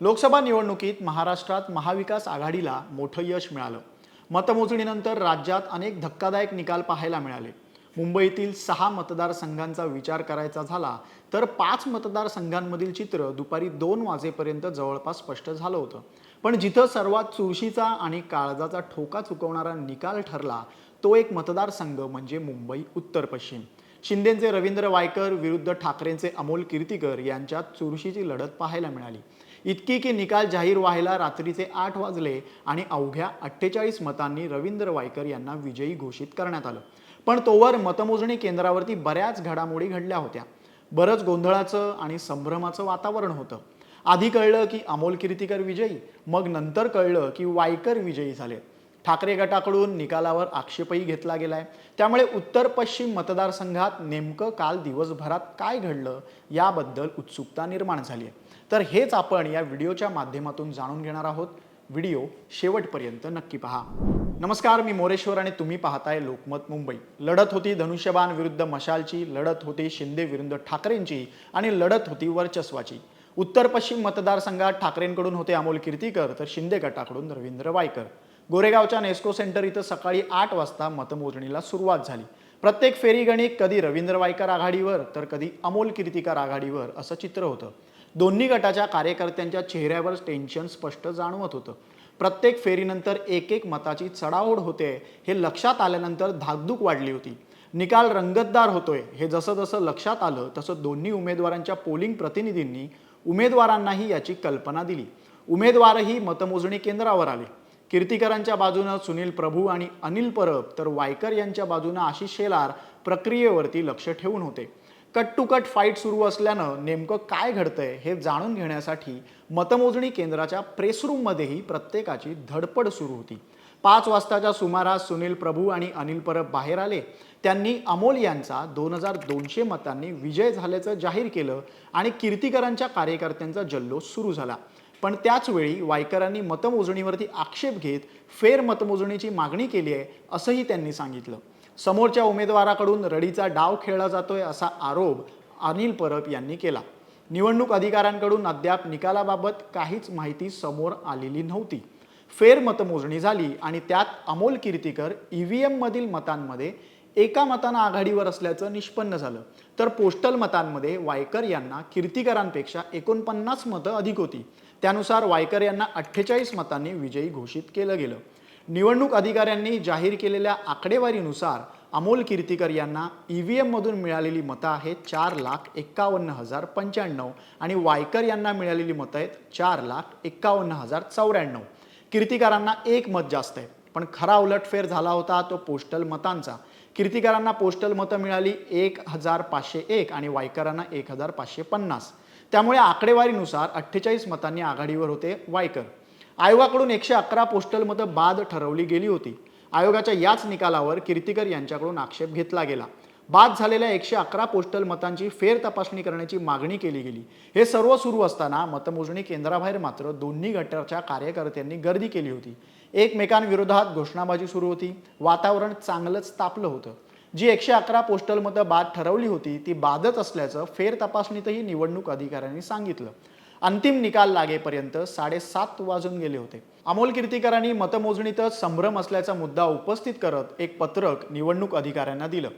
लोकसभा निवडणुकीत महाराष्ट्रात महाविकास आघाडीला मोठं यश मिळालं. मतमोजणीनंतर राज्यात अनेक धक्कादायक निकाल पाहायला मिळाले. मुंबईतील सहा मतदारसंघांचा विचार करायचा झाला तर पाच मतदारसंघांमधील चित्र दुपारी दोन वाजेपर्यंत जवळपास स्पष्ट झालं होतं. पण जिथं सर्वात चुरशीचा आणि काळजाचा ठोका चुकवणारा निकाल ठरला तो एक मतदारसंघ म्हणजे मुंबई उत्तर पश्चिम. शिंदेचे रवींद्र वायकर विरुद्ध ठाकरेंचे अमोल कीर्तीकर यांच्यात चुरशीची लढत पाहायला मिळाली. इतकी की निकाल जाहीर व्हायला रात्रीचे आठ वाजले आणि अवघ्या अठ्ठेचाळीस मतांनी रवींद्र वायकर यांना विजयी घोषित करण्यात आलं. पण तोवर मतमोजणी केंद्रावरती बऱ्याच घडामोडी घडल्या होत्या. बरंच गोंधळाचं आणि संभ्रमाचं वातावरण होतं. आधी कळलं की अमोल कीर्तीकर विजयी मग नंतर कळलं की वायकर विजयी झाले. ठाकरे गटाकडून निकालावर आक्षेपही घेतला गेलाय. त्यामुळे उत्तर पश्चिम मतदारसंघात नेमकं काल दिवसभरात काय घडलं याबद्दल उत्सुकता निर्माण झाली आहे तर हेच आपण या व्हिडिओच्या माध्यमातून जाणून घेणार आहोत. व्हिडिओ शेवटपर्यंत नक्की पहा. नमस्कार मी मोरेश्वर आणि तुम्ही पाहताय लोकमत मुंबई. लढत होती धनुष्यबाण विरुद्ध मशालची लढत होती शिंदे विरुद्ध ठाकरेंची आणि लढत होती वर्चस्वाची. उत्तर पश्चिम मतदारसंघात ठाकरेंकडून होते अमोल कीर्तीकर तर शिंदे गटाकडून रवींद्र वायकर. गोरेगावच्या नेस्को सेंटर इथं सकाळी आठ वाजता मतमोजणीला सुरुवात झाली. प्रत्येक फेरीगणिक कधी रवींद्र वायकर आघाडीवर तर कधी अमोल कीर्तिकार आघाडीवर असं चित्र होतं. दोन्ही गटाच्या कार्यकर्त्यांच्या चेहऱ्यावर टेन्शन स्पष्ट जाणवत होतं. प्रत्येक फेरीनंतर एक एक मताची चढाओढ होते हे लक्षात आल्यानंतर धाकधूक वाढली होती. निकाल रंगतदार होतोय हे जसं जसं लक्षात आलं तसं दोन्ही उमेदवारांच्या पोलिंग प्रतिनिधींनी उमेदवारांनाही याची कल्पना दिली. उमेदवारही मतमोजणी केंद्रावर आले. कीर्तिकरांच्या बाजूनं सुनील प्रभू आणि अनिल परब तर वायकर यांच्या बाजूनं आशिष शेलार प्रक्रियेवरती लक्ष ठेवून होते. कट टू कट फाईट सुरू असल्यानं नेमकं काय घडतंय हे जाणून घेण्यासाठी मतमोजणी केंद्राच्या प्रेसरूममध्येही प्रत्येकाची धडपड सुरू होती. पाच वाजताच्या सुमारास सुनील प्रभू आणि अनिल परब बाहेर आले. त्यांनी अमोल यांचा दोन हजार दोनशे मतांनी विजय झाल्याचं जाहीर केलं आणि कीर्तिकरांच्या कार्यकर्त्यांचा जल्लोष सुरू झाला. पण त्याचवेळी वायकरांनी मतमोजणीवरती आक्षेप घेत फेर मतमोजणीची मागणी केली आहे असंही त्यांनी सांगितलं. समोरच्या उमेदवाराकडून रडीचा डाव खेळला जातोय असा आरोप अनिल परब यांनी केला. निवडणूक अधिकाऱ्यांकडून अद्याप निकालाबाबत काहीच माहिती समोर आलेली नव्हती. फेरमतमोजणी झाली आणि त्यात अमोल कीर्तीकर ईव्हीएम मधील मतांमध्ये एका मतानं आघाडीवर असल्याचं निष्पन्न झालं. तर पोस्टल मतांमध्ये वायकर यांना कीर्तिकरांपेक्षा एकोणपन्नास मतं अधिक होती. त्यानुसार वायकर यांना अठ्ठेचाळीस मतांनी विजयी घोषित केलं गेलं. निवडणूक अधिकाऱ्यांनी जाहीर केलेल्या आकडेवारीनुसार अमोल कीर्तिकर यांना ई व्ही एममधून मिळालेली मतं आहेत चार लाख एक्कावन्न हजार पंच्याण्णव आणि वायकर यांना मिळालेली मतं आहेत चार लाख एक्कावन्न हजार चौऱ्याण्णव. कीर्तिकारांना एक मत जास्त आहे पण खरा उलटफेर झाला होता तो पोस्टल मतांचा. कीर्तिकारांना पोस्टल मतं मिळाली एक हजार पाचशे एक आणि वायकरांना एक हजार पाचशे पन्नास. त्यामुळे आकडेवारीनुसार अठ्ठेचाळीस मतांनी आघाडीवर होते वायकर. आयोगाकडून एकशे अकरा पोस्टल मतं बाद ठरवली गेली होती. आयोगाच्या याच निकालावर कीर्तिकर यांच्याकडून आक्षेप घेतला गेला. बाद झालेल्या एकशे अकरा पोस्टल मतांची फेर तपासणी करण्याची मागणी केली गेली. हे सर्व सुरू असताना मतमोजणी केंद्राबाहेर मात्र दोन्ही गटाच्या कार्यकर्त्यांनी गर्दी केली होती. एकमेकांविरोधात घोषणाबाजी सुरू होती. वातावरण चांगलंच तापलं होतं. जी एकशे अकरा पोस्टल मतं बाद ठरवली होती ती बादच असल्याचं फेर तपासणीतही निवडणूक अधिकाऱ्यांनी सांगितलं. अंतिम निकाल लागेपर्यंत साडेसात वाजून गेले होते. अमोल कीर्तिकरांनी मतमोजणीतच संभ्रम असल्याचा मुद्दा उपस्थित करत एक पत्रक निवडणूक अधिकाऱ्यांना दिलं.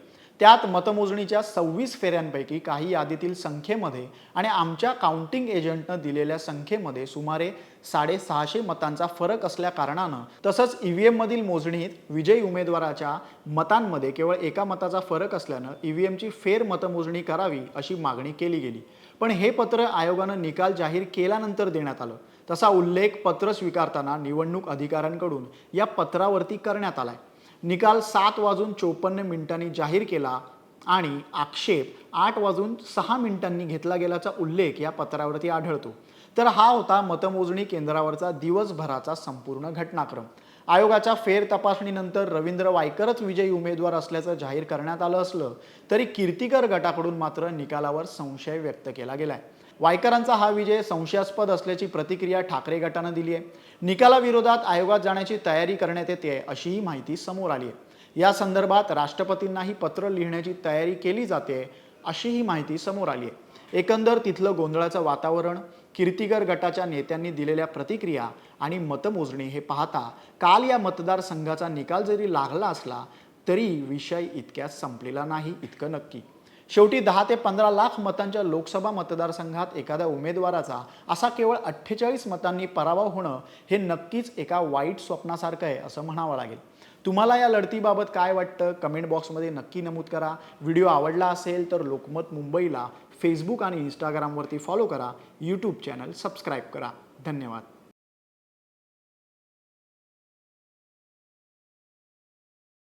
त्यात मतमोजणीच्या सव्वीस फेऱ्यांपैकी काही यादीतील संख्येमध्ये आणि आमच्या काउंटिंग एजंटनं दिलेल्या संख्येमध्ये सुमारे साडेसहाशे मतांचा फरक असल्या कारणानं तसंच ई व्ही एममधील मोजणीत विजयी उमेदवाराच्या मतांमध्ये केवळ एका मताचा फरक असल्यानं ई व्ही एमची फेर मतमोजणी करावी अशी मागणी केली गेली. पण हे पत्र आयोगानं निकाल जाहीर केल्यानंतर देण्यात आलं. तसा उल्लेख पत्र स्वीकारताना निवडणूक अधिकाऱ्यांकडून या पत्रावरती करण्यात आलाय. निकाल सात वाजून चोपन्न मिनिटांनी जाहीर केला आणि आक्षेप आठ वाजून सहा मिनिटांनी घेतला गेल्याचा उल्लेख या पत्रावरती आढळतो. तर हा होता मतमोजणी केंद्रावरचा दिवसभराचा संपूर्ण घटनाक्रम. आयोगाच्या फेर तपासणीनंतर रवींद्र वायकरच विजयी उमेदवार असल्याचं जाहीर करण्यात आलं असलं तरी कीर्तिकर गटाकडून मात्र निकालावर संशय व्यक्त केला गेलाय. वायकरांचा हा विजय संशयास्पद असल्याची प्रतिक्रिया ठाकरे गटानं दिली आहे. निकालाविरोधात आयोगात जाण्याची तयारी करण्यात येते अशीही माहिती समोर आली आहे. या संदर्भात राष्ट्रपतींनाही पत्र लिहिण्याची तयारी केली जाते अशीही माहिती समोर आली आहे. एकंदर तिथलं गोंधळाचं वातावरण कीर्तिगर गटाच्या नेत्यांनी दिलेल्या प्रतिक्रिया आणि मतमोजणी हे पाहता काल या मतदारसंघाचा निकाल जरी लागला असला तरी विषय इतक्या संपलेला नाही इतकं नक्की. शेवटी दहा ते पंधरा लाख मतांच्या लोकसभा मतदारसंघात एखाद्या उमेदवाराचा असा केवळ अठ्ठेचाळीस मतांनी पराभव होणं हे नक्कीच एका वाईट स्वप्नासारखं आहे असं म्हणावं लागेल. तुम्हाला या लढतीबाबत काय वाटतं? कमेंट बॉक्समध्ये नक्की नमूद करा. व्हिडिओ आवडला असेल तर लोकमत मुंबईला फेसबुक आणि इंस्टाग्रामवरती फॉलो करा. यूट्यूब चॅनल सबस्क्राईब करा. धन्यवाद.